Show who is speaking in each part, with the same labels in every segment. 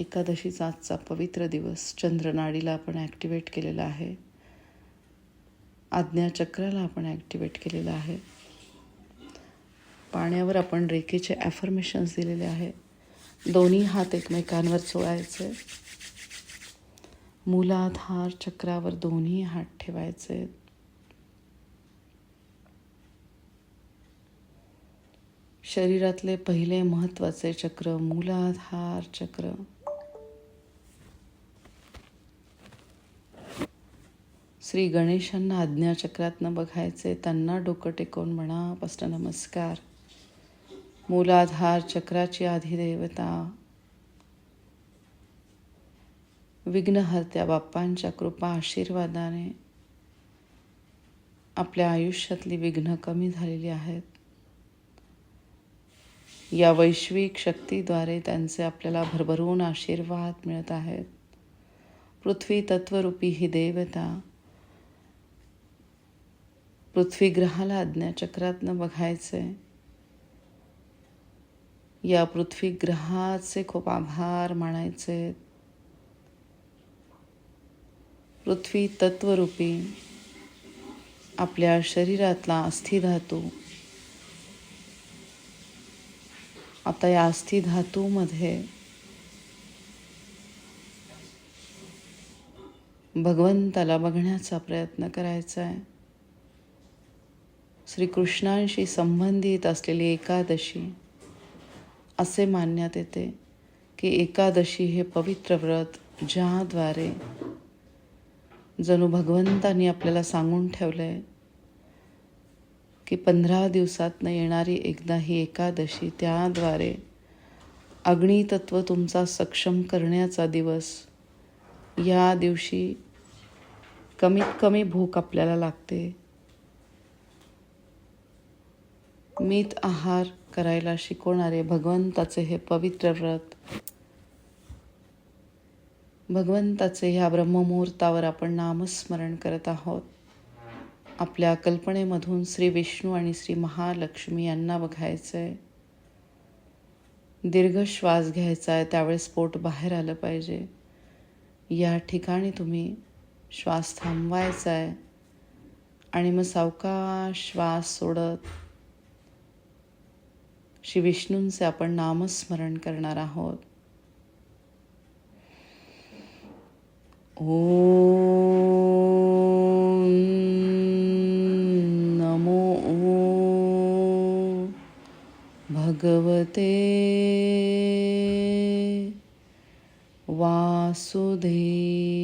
Speaker 1: एकादशीचा आजचा पवित्र दिवस चंद्रनाडीला आपण ॲक्टिवेट केलेला आहे. आज्ञाचक्राला आपण ॲक्टिवेट केलेलं आहे. पाण्यावर आपण रेखेचे ॲफर्मेशन्स दिलेले आहे. दोन्ही हात एकमेकांवर चोळायचे. मूलाधार चक्रावर दोन्ही हात ठेवायचे. शरीरातले पहिले महत्त्वाचे चक्र मूलाधार चक्र. श्री गणेशांना आज्ञाचक्रातनं बघायचे त्यांना डोकं टेकवून मनापासून नमस्कार. मूलाधार चक्राची आधिदेवता विघ्नहर्त्या बाप्पांच्या कृपा आशीर्वादाने आपल्या आयुष्यातली विघ्न कमी झालेली आहेत. या वैश्विक शक्तीद्वारे त्यांचे आपल्याला भरभरून आशीर्वाद मिळत आहेत. पृथ्वी तत्वरूपी ही देवता पृथ्वी ग्रहाला अज्ञाचक्रातनं बघायचे या पृथ्वी ग्रहाचे खूप आभार मानायचे. पृथ्वी तत्वरूपी आपल्या शरीरातला अस्थिधातू आता या अस्थिधातूमध्ये भगवंताला बघण्याचा प्रयत्न करायचा आहे श्रीकृष्णांशी संबंधित असलेली एकादशी असे मानण्यात येते की एकादशी हे पवित्र व्रत ज्याद्वारे जणू भगवंतांनी आपल्याला सांगून ठेवलं आहे की पंधरा दिवसातनं येणारी एकदा ही एकादशी त्याद्वारे अग्नितत्व तुमचा सक्षम करण्याचा दिवस या दिवशी कमीत कमी भूक आपल्याला लागते. मीत आहार करायला शिकवणारे भगवंताचे हे पवित्र व्रत. भगवंताचे ह्या ब्रह्ममुहूर्तावर आपण नामस्मरण करत आहोत. आपल्या कल्पनेमधून श्री विष्णू आणि श्री महालक्ष्मी यांना बघायचं आहे दीर्घ श्वास घ्यायचा आहे त्यावेळेस पोट बाहेर आलं पाहिजे. या ठिकाणी तुम्ही श्वास थांबवायचा आहे आणि मग सावका श्वास सोडत श्री विष्णूंचे आपण नामस्मरण करणार आहोत. ओ नमो भगवते वासुदेव।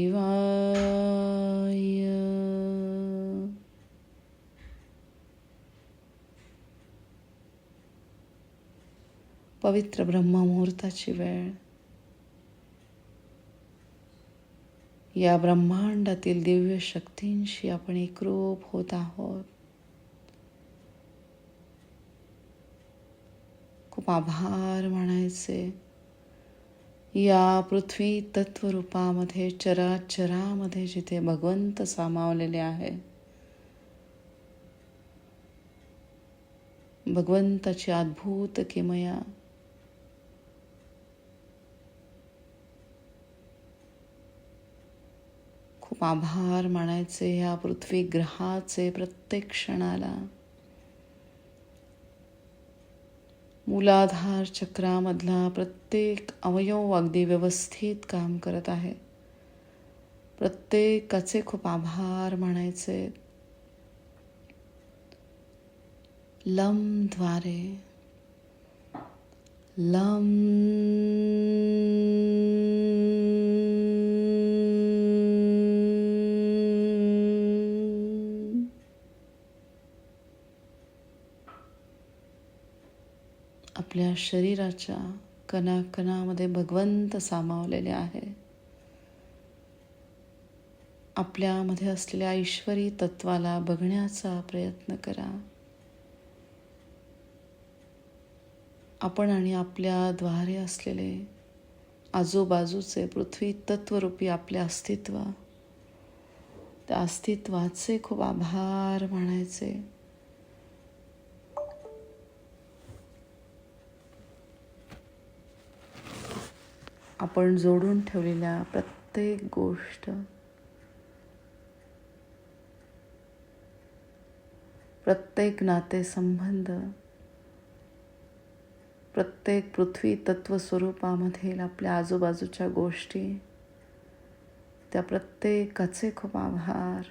Speaker 1: पवित्र ब्रह्ममुहूर्ताची वेळ. या ब्रह्मांडातील दिव्य शक्तींशी आपण एकरूप होत आहोत. खूप आभार मानायचे. या पृथ्वी तत्वरूपामध्ये चराचरामध्ये जिथे भगवंत सामावलेले आहे भगवंताची अद्भुत किमया खूप आभार मानायचे ह्या पृथ्वी ग्रहाचे प्रत्येक क्षणाला. मूलाधार चक्रामधला प्रत्येक अवयव अगदी व्यवस्थित काम करत आहे. प्रत्येकाचे खूप आभार म्हणायचे लमद्वारे लम आपल्या शरीराच्या कणाकणामध्ये भगवंत सामावलेले आहे. आपल्यामध्ये असलेल्या ईश्वरी तत्वाला बघण्याचा प्रयत्न करा. आपण आणि आपल्याद्वारे असलेले आजूबाजूचे पृथ्वी तत्वरूपी आपले अस्तित्व त्या अस्तित्वाचे खूप आभार मानायचे. आपण जोडून ठेवलेल्या प्रत्येक गोष्ट प्रत्येक नातेसंबंध प्रत्येक पृथ्वी तत्व स्वरूपामधील आपल्या आजूबाजूच्या गोष्टी त्या प्रत्येकाचे खूप आभार.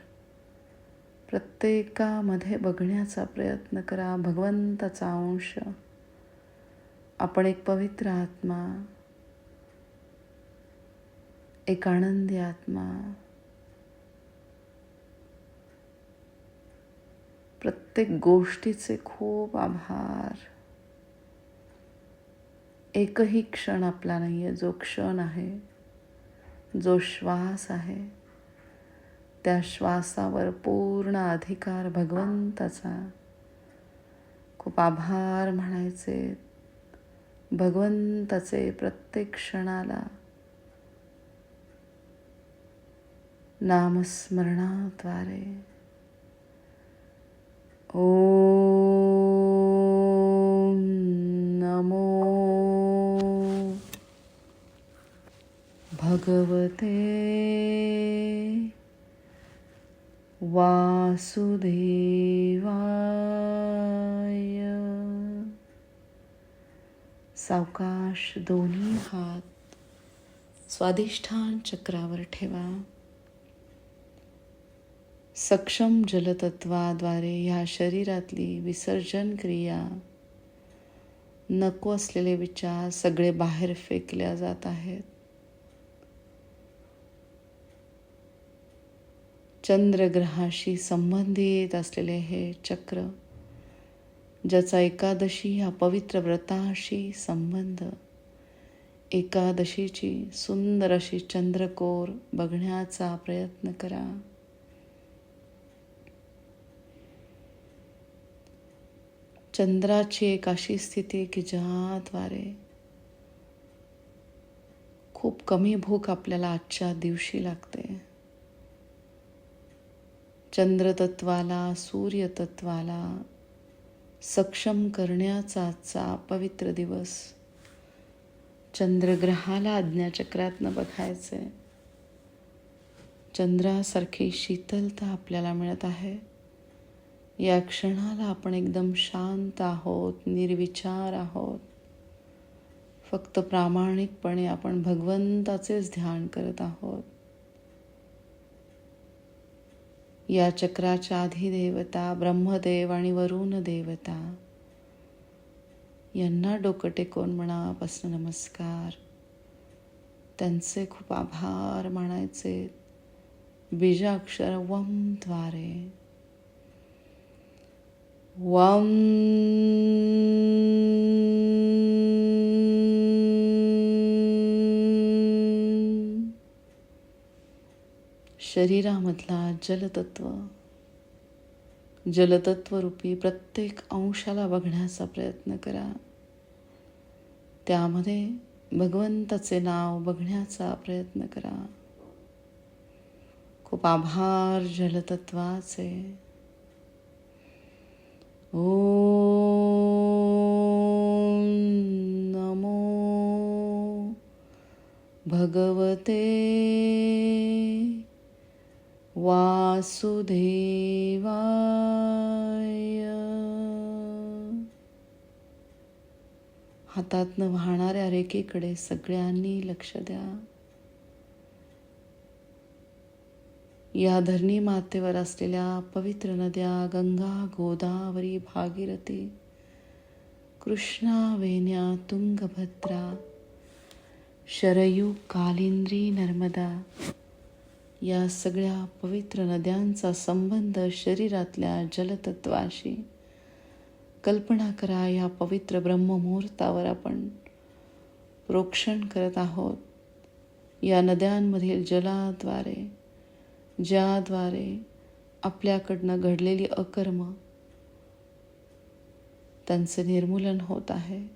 Speaker 1: प्रत्येकामध्ये बघण्याचा प्रयत्न करा भगवंताचा अंश. आपण एक पवित्र आत्मा एक आनंदी आत्मा. प्रत्येक गोष्टीचे खूप आभार. एकही क्षण आपला नाही आहे जो क्षण आहे जो श्वास आहे त्या श्वासावर पूर्ण अधिकार भगवंताचा. खूप आभार म्हणायचे. भगवंताचे प्रत्येक क्षणाला नामस्मरणाद्वारे. ओ नमो भगवते वासुदेवाय. सावकाश दोन्ही हात स्वादिष्ठान चक्रावर ठेवा. सक्षम जलतत्वाद्वारे ह्या शरीरातली विसर्जन क्रिया नको असलेले विचार सगळे बाहेर फेकल्या जात आहेत. चंद्रग्रहाशी संबंधित असलेले हे चक्र ज्याचा एकादशी ह्या पवित्र व्रताशी संबंध एकादशीची सुंदर अशी चंद्रकोर बघण्याचा प्रयत्न करा. चंद्राची एक अशी स्थिती की ज्याद्वारे खूप कमी भूक आपल्याला आजच्या दिवशी लागते. चंद्रतत्वाला सूर्यतत्वाला सक्षम करण्याचा आजचा पवित्र दिवस चंद्रग्रहाला आज्ञाचक्रातनं बघायचं आहे चंद्रासारखी शीतलता आपल्याला मिळत आहे. या क्षणाला आपण एकदम शांत आहोत निर्विचार आहोत. फक्त प्रामाणिकपणे आपण भगवंताचेच ध्यान करत आहोत. या चक्राच्या देवता ब्रह्मदेव आणि वरुण देवता यांना डोकं टेकून मनापासून नमस्कार. त्यांचे खूप आभार मानायचे. बीजाक्षर वमद्वारे वं शरीरामधला जलतत्व जलतत्वरूपी प्रत्येक अंशाला बघण्याचा प्रयत्न करा. त्यामध्ये भगवंताचे नाव बघण्याचा प्रयत्न करा. खूप आभार जलतत्वाचे. नमो भगवते वासुदेवाय। हातातनं वाहणाऱ्या रेखेकडे सगळ्यांनी लक्ष द्या. या धरणी मातेवर असलेल्या पवित्र नद्या गंगा गोदावरी भागीरथी कृष्णा वेण्या तुंगभद्रा शरयू कालिंद्री नर्मदा या सगळ्या पवित्र नद्यांचा संबंध शरीरातल्या जलतत्वाशी कल्पना करा. या पवित्र ब्रह्ममुहूर्तावर आपण प्रोक्षण करत आहोत. या नद्यांमधील जलाद्वारे ज्याद्वारे आपल्याकडनं घडलेली अकर्म त्यांचं निर्मूलन होत आहे.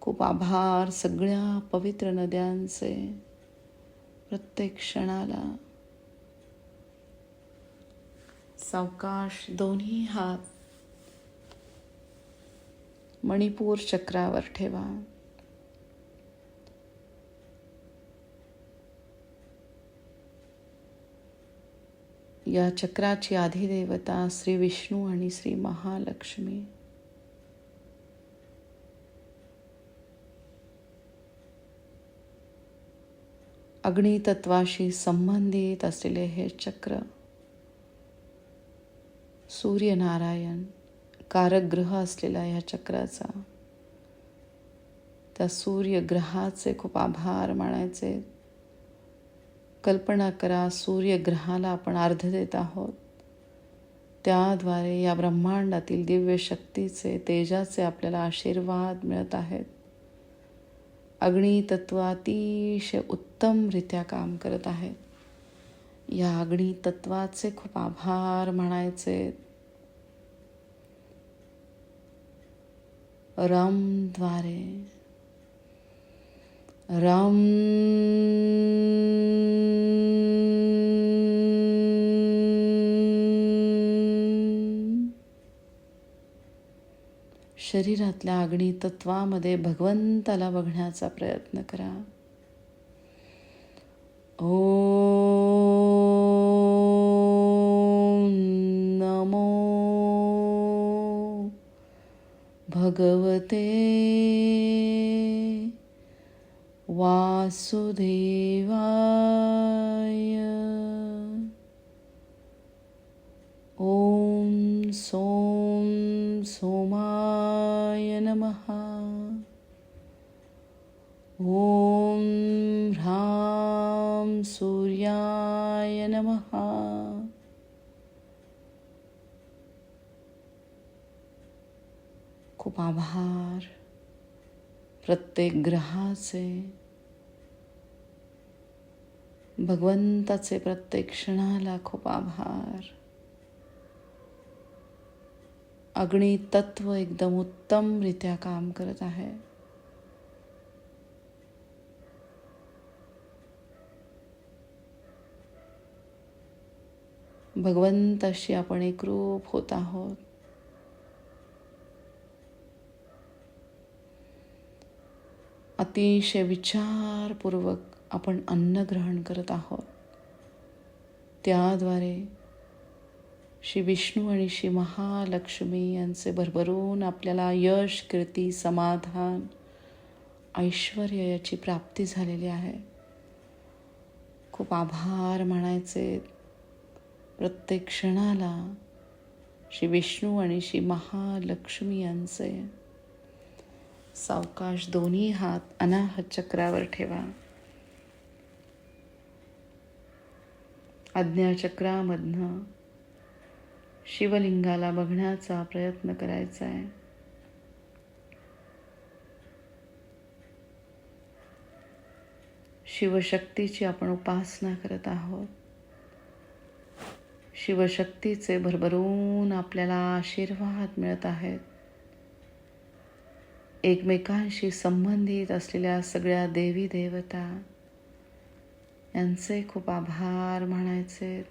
Speaker 1: खूप आभार सगळ्या पवित्र नद्यांचे प्रत्येक क्षणाला. सावकाश दोन्ही हात मणिपूर चक्रावर ठेवा. या चक्राची आधिदेवता श्री विष्णू आणि श्री महालक्ष्मी. अग्नितत्वाशी संबंधित असलेले हे चक्र सूर्यनारायण कारग्रह असलेला या चक्राचा त्या सूर्यग्रहाचे खूप आभार मानायचे. कल्पना करा सूर्यग्रहाला आपण अर्ध देत आहोत. त्याद्वारे या ब्रह्मांडातील दिव्य शक्तीचे तेजाचे आपल्याला आशीर्वाद मिळत आहेत. अग्नितत्व अतिशय उत्तमरित्या काम करत आहेत. या अग्नितत्वाचे खूप आभार म्हणायचे. रमद्वारे रम शरीरातल्या अग्नी तत्वामध्ये भगवंताला बघण्याचा प्रयत्न करा. ओ नमो भगवते वासुदेवाय। ॐ सों सोमाय नमः। ॐ ह्रां सूर्याय नमः। खूप आभार प्रत्येक ग्रहाचे भगवंताचे प्रत्येक क्षणाला खूप आभार. अग्नी तत्व एकदम उत्तमरित्या काम करत आहे. भगवंताशी आपण एकरूप होत आहोत. अतिशय विचारपूर्वक आपण अन्न ग्रहण करत आहोत. त्याद्वारे श्री विष्णू आणि श्री महालक्ष्मी यांचे भरभरून आपल्याला यश कीर्ती समाधान ऐश्वर याची प्राप्ती झालेली आहे. खूप आभार म्हणायचे प्रत्येक क्षणाला श्री विष्णू आणि श्री महालक्ष्मी यांचे सावकाश दोन्ही हात अनाहत चक्रावर ठेवा. आज्ञाचक्रामधनं शिवलिंगाला बघण्याचा प्रयत्न करायचा आहे. शिवशक्तीची आपण उपासना करत आहोत. शिवशक्तीचे भरभरून आपल्याला आशीर्वाद मिळत आहेत. एकमेकांशी संबंधित असलेल्या सगळ्या देवी देवता यांचे खूप आभार म्हणायचे.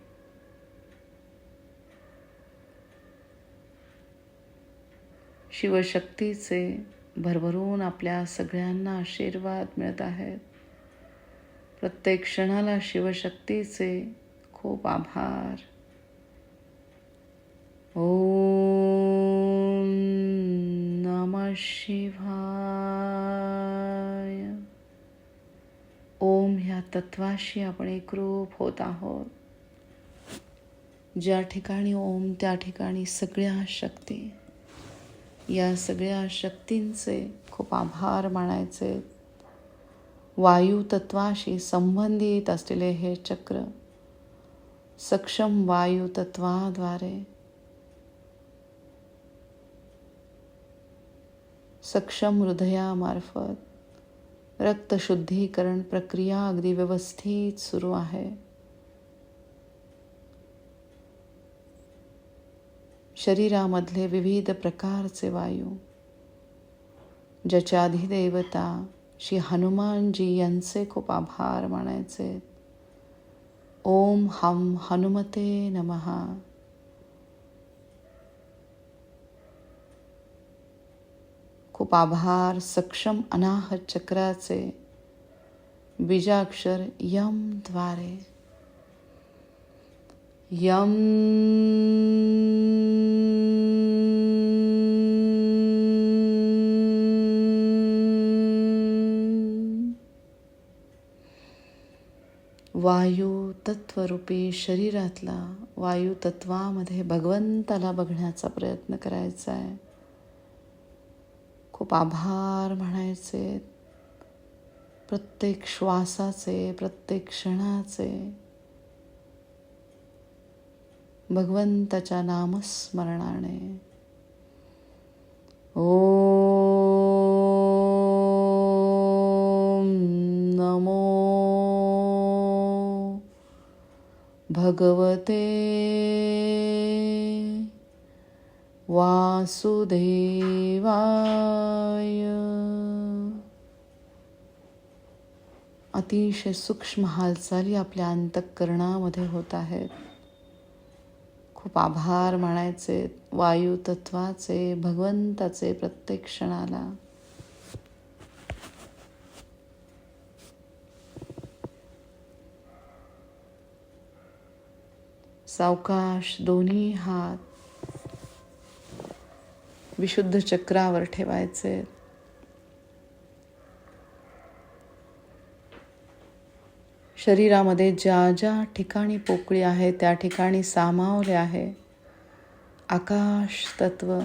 Speaker 1: शिवशक्तीचे भरभरून आपल्या सगळ्यांना आशीर्वाद मिळत आहेत. प्रत्येक क्षणाला शिवशक्तीचे खूप आभार. ओम नम शिवा ओम ह्या तत्वाशी आपण एकरूप होत आहोत. ज्या ठिकाणी ओम त्या ठिकाणी सगळ्या शक्ती. या सगळ्या शक्तींचे खूप आभार मानायचे. वायू तत्वाशी संबंधित असलेले हे चक्र सक्षम वायू तत्वाद्वारे सक्षम हृदयामार्फत रक्तशुद्धीकरण प्रक्रिया अगदी व्यवस्थित सुरू आहे. शरीरामधले विविध प्रकारचे वायू ज्याच्या अधिदेवता श्री हनुमानजी यांचे खूप आभार मानायचे ओम हम हनुमते नमहा खूप आभार. सक्षम अनाहत चक्राचे बीजाक्षर यमद्वारे. यम वायू तत्वरूपी शरीरातला वायू तत्वामध्ये भगवंताला बघण्याचा प्रयत्न करायचा आहे. खूप आभार म्हणायचे. प्रत्येक श्वासाचे प्रत्येक क्षणाचे. भगवंताच्या नामस्मरणाने. ओ नमो भगवते. वासुदेवाय। अतिशय सूक्ष्म हालचाली आपल्या अंतःकरणामध्ये होत आहेत. खूप आभार मानायचे वायू तत्वाचे भगवंताचे प्रत्येक क्षणाला. सावकाश दोन्ही हात विशुद्ध चक्रावर ठेवायचे. शरीरामध्ये ज्या ज्या ठिकाणी पोकळी आहे त्या ठिकाणी सामावले आहे. आकाश तत्व.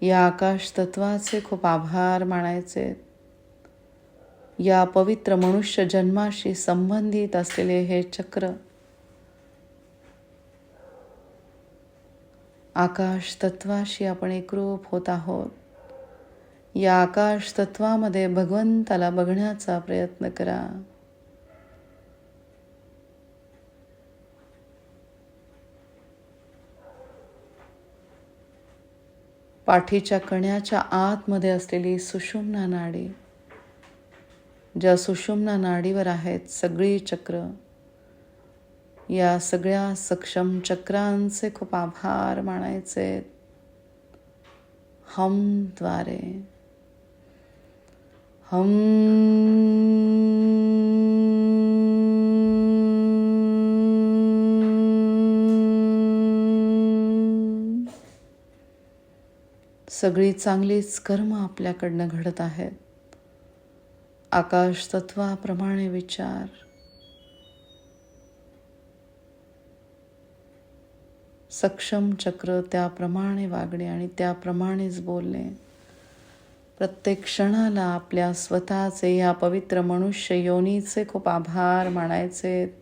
Speaker 1: या आकाश तत्वाचे खूप आभार मानायचे. या पवित्र मनुष्य जन्माशी संबंधित असलेले हे चक्र आकाश तत्वाशी आपण एकरूप होत आहोत. या आकाश तत्वामध्ये भगवंताला बघण्याचा प्रयत्न करा. पाठीच्या कण्याच्या आतमध्ये असलेली सुषुम्ना नाडी ज्या सुषुम्ना नाडीवर आहेत सगळी चक्र या सगळ्या सक्षम चक्रांचे खूप आभार मानायचे. हमद्वारे हम सगळी चांगलीच कर्म आपल्याकडनं घडत आहेत. आकाश तत्वाप्रमाणे विचार. सक्षम चक्र त्याप्रमाणे वागणे आणि त्याप्रमाणेच बोलणे. प्रत्येक क्षणाला आपल्या स्वतःचे ह्या पवित्र मनुष्य योनीचे खूप आभार मानायचे.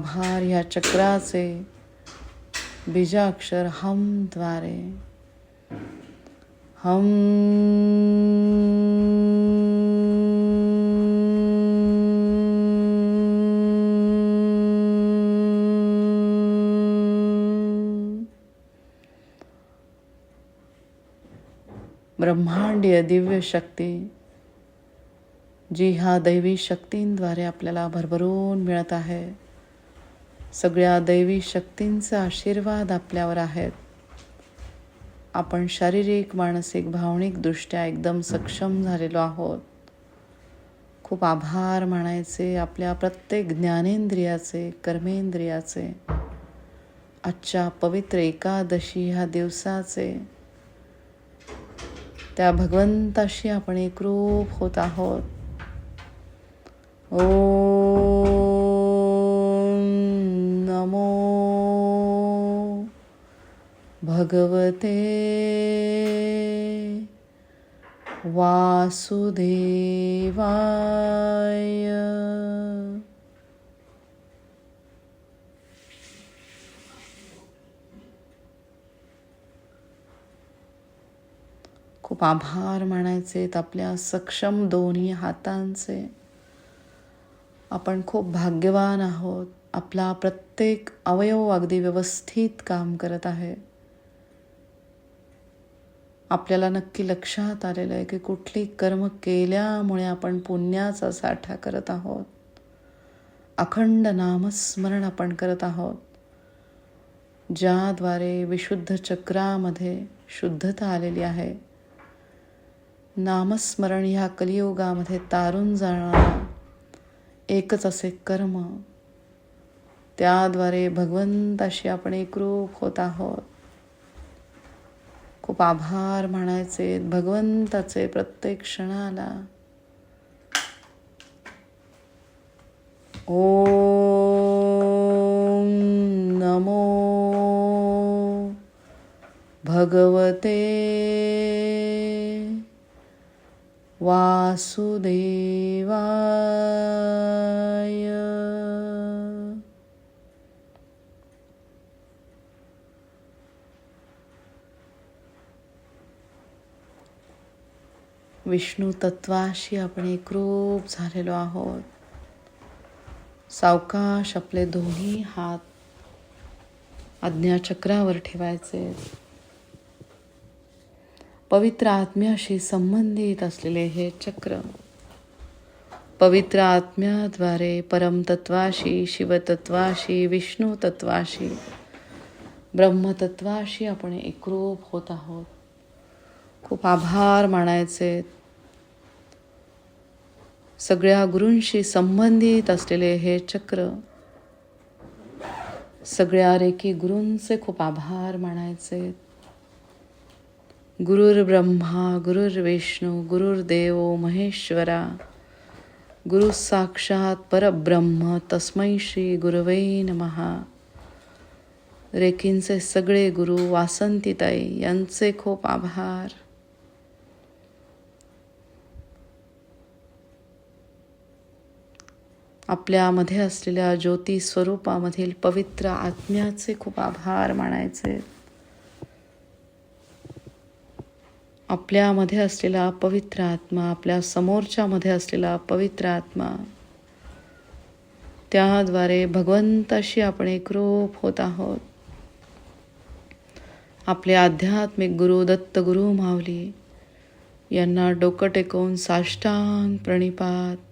Speaker 1: आभार या चक्राचे बीजाक्षर हमद्वारे हम ब्रह्मांडीय दिव्य शक्ती जी ह्या दैवी शक्तींद्वारे आपल्याला भरभरून मिळत आहे. सगळ्या दैवी शक्तींचा आशीर्वाद आपल्यावर आहेत आपण शारीरिक मानसिक भावनिकदृष्ट्या एकदम सक्षम झालेलो आहोत. खूप आभार मानायचे आपल्या प्रत्येक ज्ञानेंद्रियाचे कर्मेंद्रियाचे. आजच्या पवित्र एकादशी ह्या दिवसाचे. त्या भगवंताशी आपण एकरूप होत आहोत. ओ नमो भगवते वासुदेवाय. खूप आभार मानायचे आपल्या सक्षम दोन्ही हातांचे. आपण खूप भाग्यवान आहोत. आपला प्रत्येक अवयव अगदी व्यवस्थित काम करत आहे. आपल्याला नक्की लक्षात आलेलं आहे की कुठली कर्म केल्यामुळे आपण पुण्याचा साठा करत आहोत. अखंड नामस्मरण आपण करत आहोत. ज्याद्वारे विशुद्ध चक्रामध्ये शुद्धता आलेली आहे. नामस्मरण ह्या कलियुगामध्ये तारून जाणारा एकच असे कर्म त्याद्वारे भगवंताशी आपण एकरूप होत आहोत. खूप आभार म्हणायचे भगवंताचे प्रत्येक क्षणाला. ओम नमो भगवते वासुदेवा विष्णू तत्वाशी आपण एकरूप झालेलो आहोत. सावकाश आपले दोन्ही हात आज्ञाचक्रावर ठेवायचे. पवित्र आत्म्याशी संबंधित असलेले हे चक्र पवित्र आत्म्याद्वारे परमतत्वाशी शिवतत्वाशी विष्णू तत्वाशी ब्रह्मतत्वाशी आपण एकरूप होत आहोत. खूप आभार मानायचे. सगळ्या गुरूंशी संबंधित असलेले हे चक्र सगळ्या रेकी गुरूंचे खूप आभार मानायचे. गुरुर ब्रह्मा गुरुर विष्णू गुरुर्देव महेश्वरा गुरु साक्षात परब्रह्म तस्मै श्री गुरवे नमहा रेकींचे सगळे गुरु वासंतीताई यांचे खूप आभार. आपल्यामध्ये असलेल्या ज्योती स्वरूपामधील पवित्र आत्म्याचे खूप आभार मानायचे. आपल्यामध्ये असलेला पवित्र आत्मा आपल्या समोरच्यामध्ये असलेला पवित्र आत्मा त्याद्वारे भगवंताशी आपण एकरूप होत आहोत. आपले आध्यात्मिक गुरु दत्तगुरु माऊली यांना डोकं टेकवून साष्टांग प्रणिपात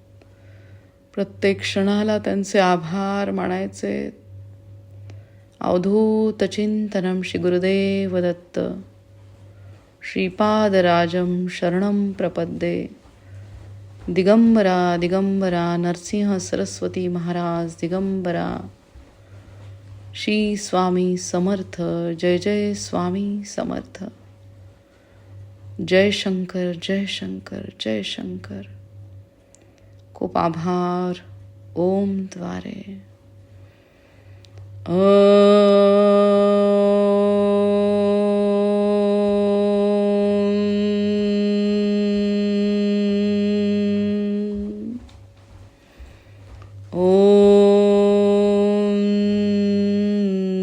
Speaker 1: प्रत्येक क्षणाला त्यांचे आभार मानायचे. अवधूत चिंतनम श्री गुरुदेव दत्त. श्रीपादराजं शरणं प्रपद्ये. दिगंबरा दिगंबरा नरसिंह सरस्वती महाराज दिगंबरा. श्री स्वामी समर्थ जय जय स्वामी समर्थ. जय शंकर जय शंकर जय शंकर. खूप आभार. ओमद्वारे.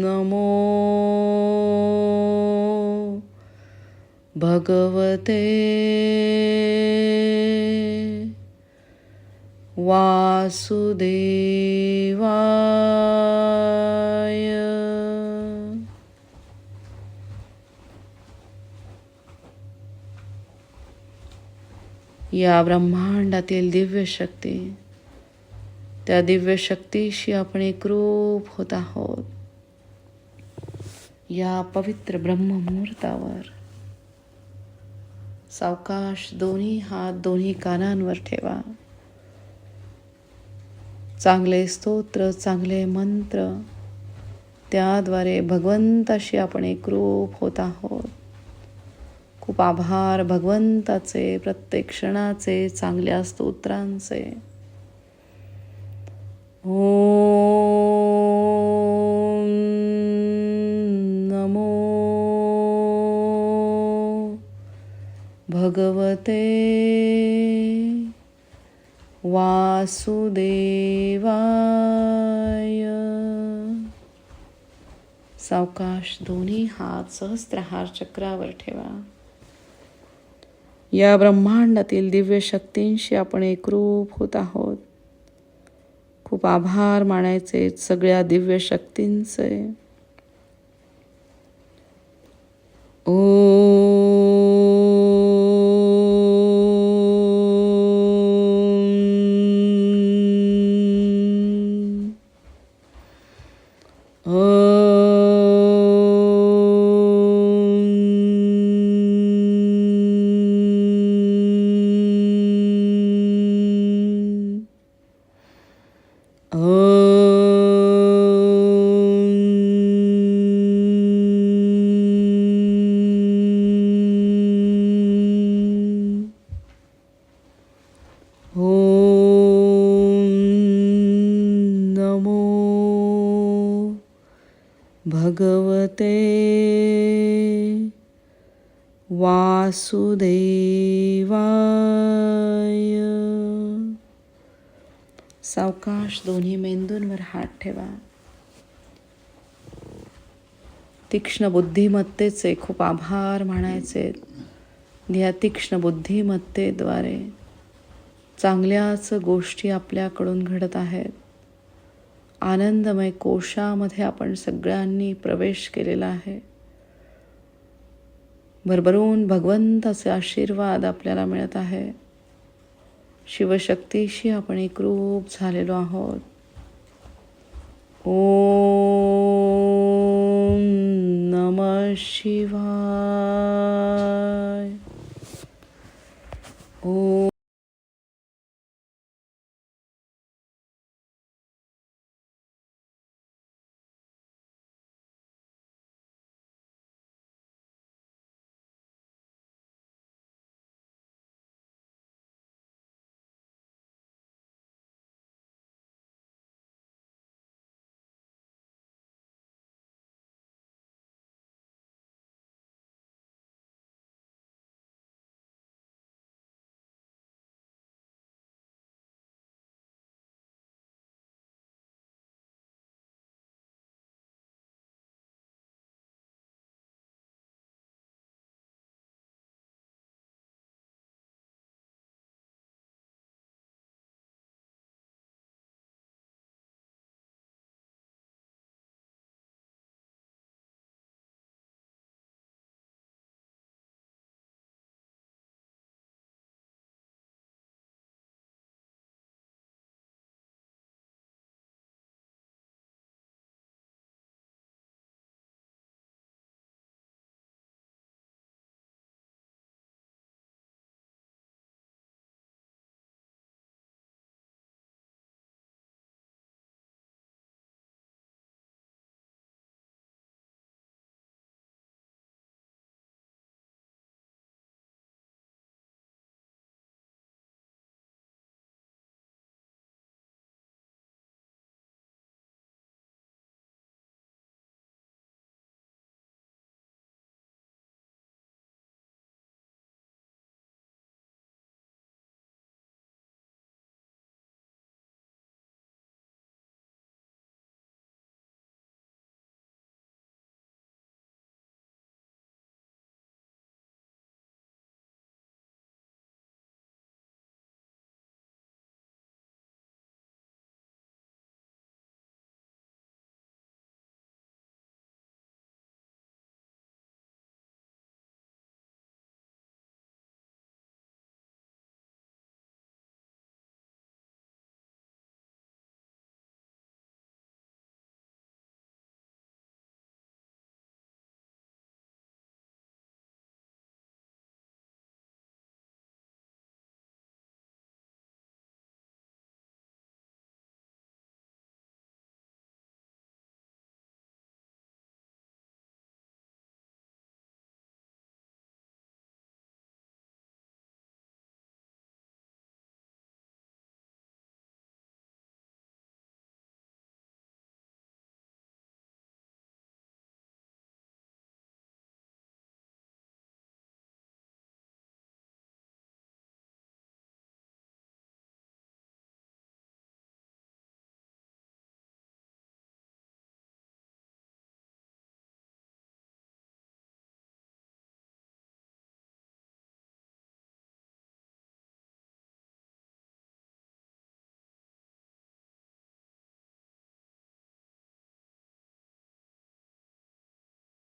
Speaker 1: नमो भगवते. वासुदेवाय। या ब्रह्मांडातील दिव्य शक्ती त्या दिव्य शक्तीशी आपण एकरूप होत आहोत. या पवित्र ब्रह्ममुहूर्तावर सावकाश दोन्ही हात दोन्ही कानांवर ठेवा. चांगले स्तोत्र चांगले मंत्र. त्याद्वारे भगवंताशी आपण एकरूप होत आहोत. खूप आभार भगवंताचे प्रत्येक क्षणाचे चांगल्या स्तोत्रांचे. ओम नमो भगवते वासुदेवाय. सावकाश दोन्ही हात सहस्त्रहार चक्रावर ठेवा. या ब्रह्मांडातील दिव्य शक्तींशी आपण एकरूप होत आहोत. खूप आभार मानायचे सगळ्या दिव्य शक्तींचे. ओ वासुदेवाय. सावकाश दोन्ही मेंदूंवर हात ठेवा. तीक्ष्ण बुद्धिमत्तेचे खूप आभार म्हणायचे या तीक्ष्ण बुद्धिमत्तेद्वारे चांगल्याच गोष्टी आपल्याकडून घडत आहेत. आनंदमय कोशामध्ये आपण सगळ्यांनी प्रवेश केलेला आहे. भरभरून भगवंताचे आशीर्वाद आपल्याला मिळत आहे. शिवशक्तीशी आपण एकरूप झालेलो आहोत. ओम नम शिवा